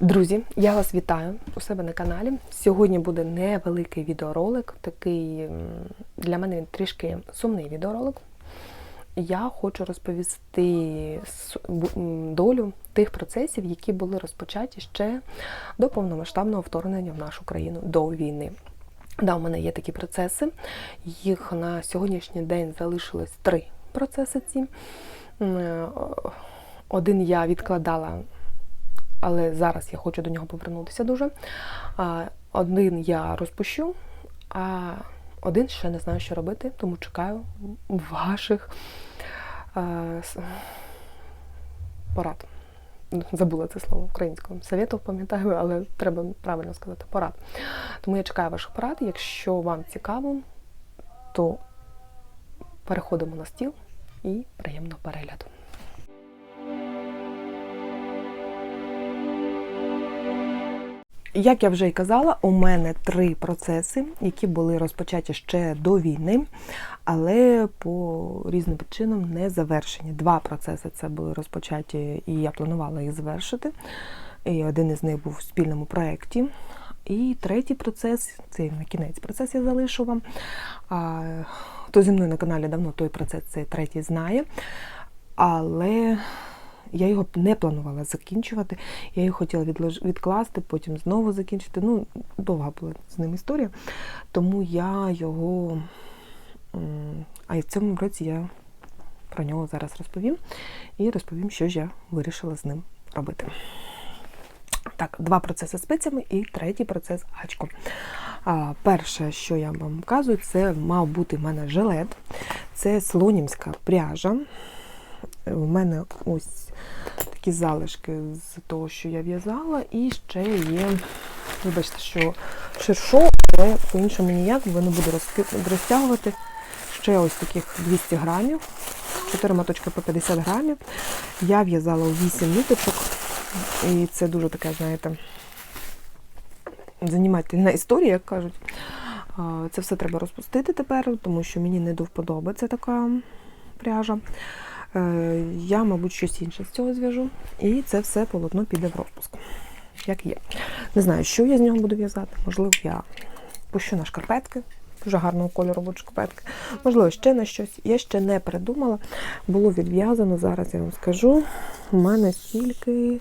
Друзі, я вас вітаю у себе на каналі. Сьогодні буде невеликий відеоролик, такий для мене він трішки сумний відеоролик. Я хочу розповісти долю тих процесів, які були розпочаті ще до повномасштабного вторгнення в нашу країну до війни. Да, у мене є такі процеси. Їх на сьогоднішній день залишилось три процеси ці. Один я відкладала але зараз я хочу до нього повернутися дуже. Один я розпущу, а один ще не знаю, що робити, тому чекаю ваших порад. Забула це слово українською. Советів пам'ятаю, але треба правильно сказати порад. Тому я чекаю ваших порад. Якщо вам цікаво, то переходимо на стіл і приємного перегляду. Як я вже й казала, у мене три процеси, які були розпочаті ще до війни, але по різним причинам не завершені. Два процеси це були розпочаті, і я планувала їх завершити. І один із них був в спільному проєкті. І третій процес, це на кінець процес я залишу вам. А, хто зі мною на каналі давно той процес, цей третій знає. Але я його не планувала закінчувати. Я його хотіла відкласти, потім знову закінчити. Ну, довга була з ним історія. Тому я його. А в цьому році я про нього зараз розповім. І розповім, що ж я вирішила з ним робити. Так, два процеси спицями і третій процес гачком. А, перше, що я вам показую, це мав бути в мене жилет. Це слонімська пряжа. У мене ось такі залишки з того, що я в'язала, і ще є, вибачте, що ширшо, але по-іншому ніяк, бо не буду розтягувати. Ще ось таких 200 грамів, 4 моточки по 50 грамів. Я в'язала у 8 ниточок, і це дуже таке, знаєте, занімательна історія, як кажуть. Це все треба розпустити тепер, тому що мені не до вподоби це така пряжа. Е, Я, мабуть, щось інше з цього зв'яжу. І це все полотно піде в розпуск. Як є. Не знаю, що я з нього буду в'язати. Можливо, я пущу на шкарпетки. Дуже гарного кольору будуть шкарпетки. Можливо, ще на щось. Я ще не придумала. Було відв'язано, зараз я вам скажу. У мене стільки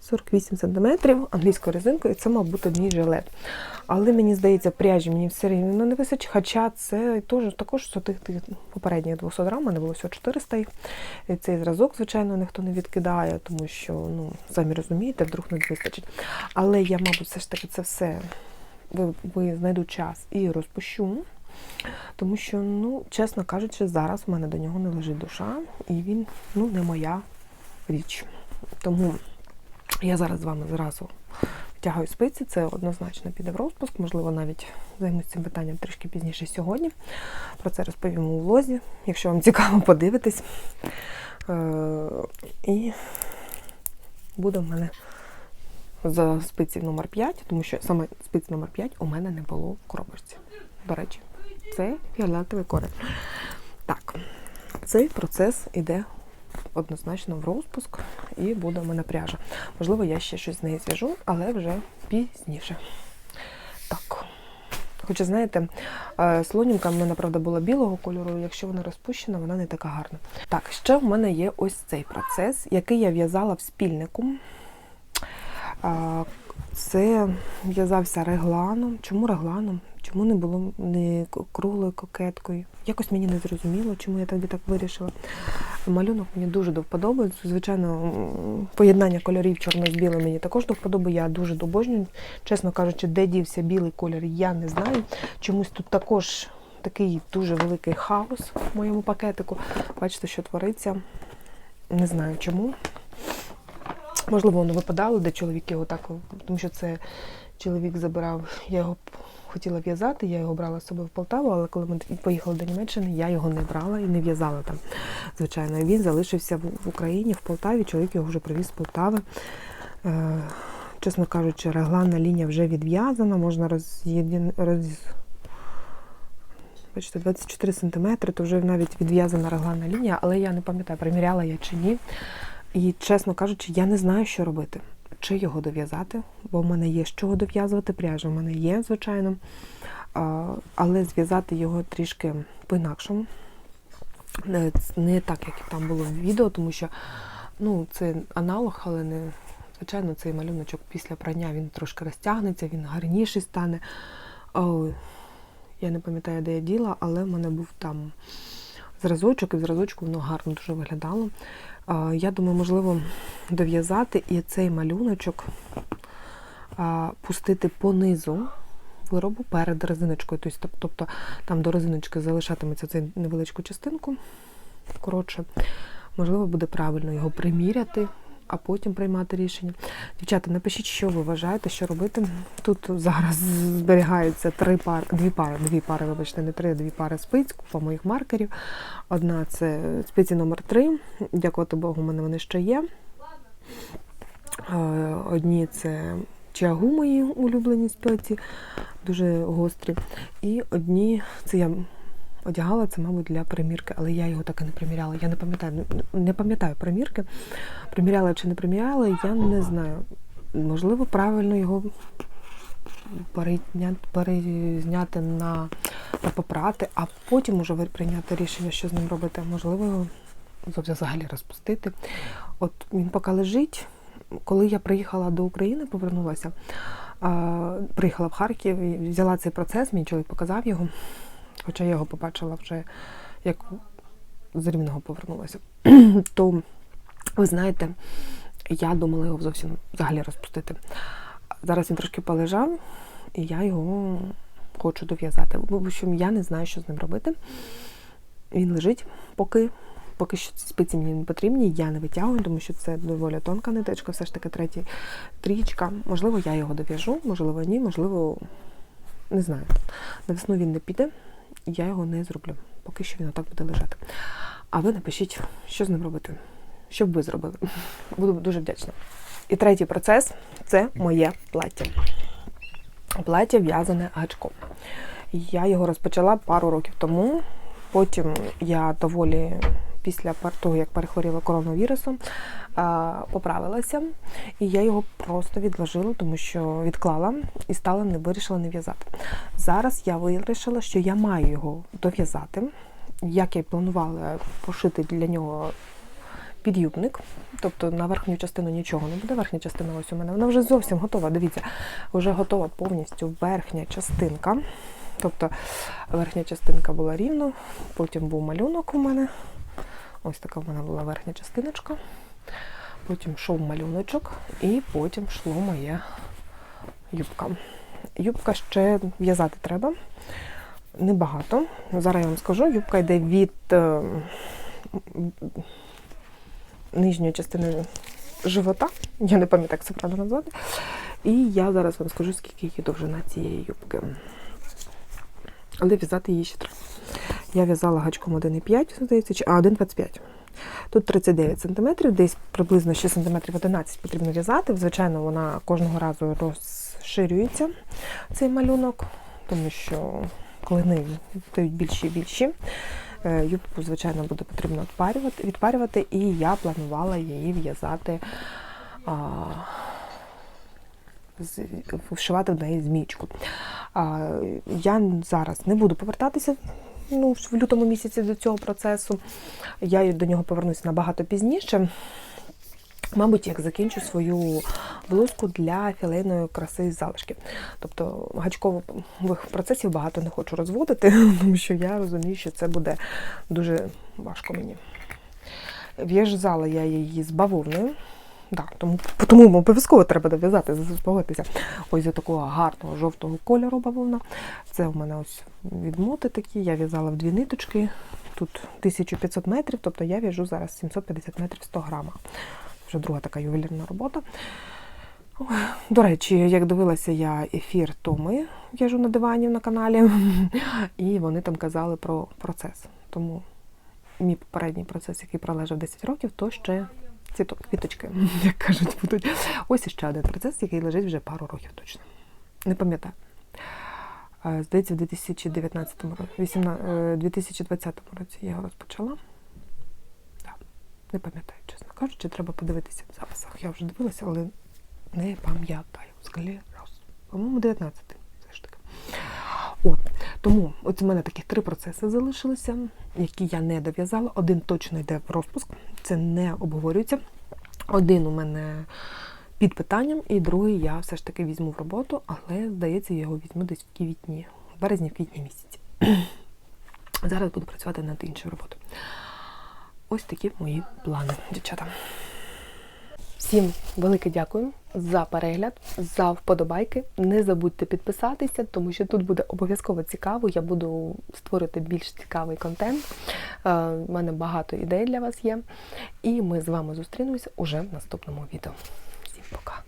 48 см англійською резинкою, і це мав бути мій жилет. Але мені здається, пряжі мені все рівно не вистачить, хоча це теж також тих, попередніх 200 грам, мене було всього 400 їх. І цей зразок, звичайно, ніхто не відкидає, тому що, ну, самі розумієте, вдруг не вистачить. Але я, мабуть, все ж таки це все ви, ви знайду час і розпущу. Тому що, ну, чесно кажучи, зараз в мене до нього не лежить душа, і він ну, не моя річ. Тому я зараз з вами зразу втягую спиці, це однозначно піде в розпуск, можливо, навіть займусь цим питанням трішки пізніше сьогодні. Про це розповім у влозі, якщо вам цікаво подивитись. Е, І буде в мене за спиці номер 5, тому що саме спиць номер 5 у мене не було в коробочці. До речі, це фіолетовий корень. Так, цей процес іде однозначно в розпуск і буде в мене пряжа. Можливо, я ще щось з неї зв'яжу, але вже пізніше. Так. Хоча, знаєте, е, слонімка в мене, правда, була білого кольору, якщо вона розпущена, вона не така гарна. Так, ще в мене є ось цей процес, який я в'язала в спільнику. Це в'язався регланом. Чому регланом? Чому не було не круглою кокеткою? Якось мені не зрозуміло, чому я тоді так вирішила. Малюнок мені дуже до. Звичайно, поєднання кольорів чорно з білим мені також до. Я дуже обожнюю. Чесно кажучи, де дівся білий колір, я не знаю. Чомусь тут також такий дуже великий хаос в моєму пакетику. Бачите, що твориться. Не знаю чому. Можливо, воно випадало, де чоловік його так, тому що це чоловік забирав, я його хотіла в'язати, я його брала з собою в Полтаву, але коли ми поїхали до Німеччини, я його не брала і не в'язала там. Звичайно, він залишився в Україні, в Полтаві, чоловік його вже привіз з Полтави. Е, чесно кажучи, регланна лінія вже відв'язана, можна роз'єдін... роз... Бачите, 24 см, то вже навіть відв'язана регланна лінія, але я не пам'ятаю, приміряла я чи ні. І, чесно кажучи, я не знаю, що робити. чи його дов'язати, бо в мене є з чого дов'язувати, пряжа в мене є, звичайно. Але зв'язати його трішки по-інакшому. Не, так, як там було в відео, тому що ну, це аналог, але не звичайно цей малюночок після прання він трошки розтягнеться, він гарніший стане. О, я не пам'ятаю, де я діла, але в мене був там зразочок, і в зразочку воно гарно дуже виглядало. Я думаю, можливо, дов'язати і цей малюночок пустити по низу виробу перед резиночкою. Тобто, тобто там до резиночки залишатиметься цю невеличку частинку. Коротше, можливо, буде правильно його приміряти, а потім приймати рішення. Дівчата, напишіть, що ви вважаєте, що робити. Тут зараз зберігаються три пари, дві пари, дві пари, вибачте, не три, а дві пари спиць, купа моїх маркерів. Одна це спиці номер 3 Дякувати Богу, у мене вони ще є. Е, Одні це чагу мої улюблені спеці, дуже гострі. І одні, це я одягала, це, мабуть, для примірки, але я його так і не приміряла. Я не пам'ятаю, не пам'ятаю примірки. Приміряла чи не приміряла, я не знаю. Можливо, правильно його перезняти на, на попрати, а потім уже прийняти рішення, що з ним робити. Можливо, його взагалі розпустити. От він поки лежить. Коли я приїхала до України, повернулася, приїхала в Харків, взяла цей процес, мій чоловік показав його, хоча я його побачила вже як з Рівного повернулася. То, ви знаєте, я думала його зовсім взагалі розпустити. Зараз він трошки полежав, і я його хочу дов'язати. В общем, я не знаю, що з ним робити. Він лежить, поки поки що ці спиці мені не потрібні, я не витягую, тому що це доволі тонка ниточка, все ж таки третя трічка. Можливо, я його дов'яжу, можливо, ні, можливо, не знаю. На весну він не піде, я його не зроблю. Поки що він отак буде лежати. А ви напишіть, що з ним робити. Що б ви зробили? Буду дуже вдячна. І третій процес це моє плаття. Плаття в'язане гачком. Я його розпочала пару років тому. Потім я доволі після того, як перехворіла коронавірусом, поправилася, і я його просто відложила, тому що відклала і стала не вирішила не в'язати. Зараз я вирішила, що я маю його дов'язати. Як я планувала пошити для нього під'юбник, тобто на верхню частину нічого не буде. Верхня частина ось у мене вона вже зовсім готова. Дивіться, вже готова повністю верхня частинка. Тобто верхня частинка була рівно, потім був малюнок у мене. Ось така в мене була верхня частиночка. Потім йшов малюночок, і потім йшло моя юбка. Юбка ще в'язати треба. Небагато. Зараз я вам скажу, юбка йде від е, нижньої частини живота. Я не пам'ятаю, як це правильно назвати. І я зараз вам скажу, скільки її довжина цієї юбки. Але в'язати її ще треба. Я в'язала гачком 1,5, здається, а 1,25. Тут 39 см, десь приблизно ще см 11 потрібно в'язати. Звичайно, вона кожного разу розширюється, цей малюнок, тому що клини стають більші і більші. Е, юбку, звичайно, буде потрібно відпарювати, відпарювати і я планувала її в'язати, вшивати в неї змічку. А, Я зараз не буду повертатися ну, в лютому місяці до цього процесу. Я до нього повернуся набагато пізніше. Мабуть, як закінчу свою блузку для філейної краси з залишки. Тобто гачкових процесів багато не хочу розводити, тому що я розумію, що це буде дуже важко мені. В'язала я її з бавовною. Да, тому тому обов'язково треба дов'язати, заспокоїтися. Ось до такого гарного жовтого кольору бавовна. Це в мене ось відмоти такі. Я в'язала в дві ниточки. Тут 1500 метрів, тобто я в'яжу зараз 750 метрів 100 грамах. Вже друга така ювелірна робота. До речі, як дивилася я ефір Томи, в'яжу на дивані на каналі, і вони там казали про процес. Тому мій попередній процес, який пролежав 10 років, то ще ці квіточки, як кажуть, будуть. Ось іще один процес, який лежить вже пару років точно. Не пам'ятаю. Здається, в 2019 році, 2020 році я його розпочала. Так, Не пам'ятаю, чесно кажучи, треба подивитися в записах. Я вже дивилася, але Не пам'ятаю. Склероз. По-моєму, 19 все ж таки. От. Тому от у мене таких три процеси залишилися, які я не дов'язала. Один точно йде в розпуск, це не обговорюється. Один у мене під питанням, і другий я все ж таки візьму в роботу, але здається, я його візьму десь в квітні, в березні, в квітні місяці. Зараз буду працювати над іншою роботою. Ось такі мої плани, дівчата. Всім велике дякую за перегляд, за вподобайки. Не забудьте підписатися, тому що тут буде обов'язково цікаво. Я буду створити більш цікавий контент. Е, У мене багато ідей для вас є. І ми з вами зустрінемося уже в наступному відео. Всім пока!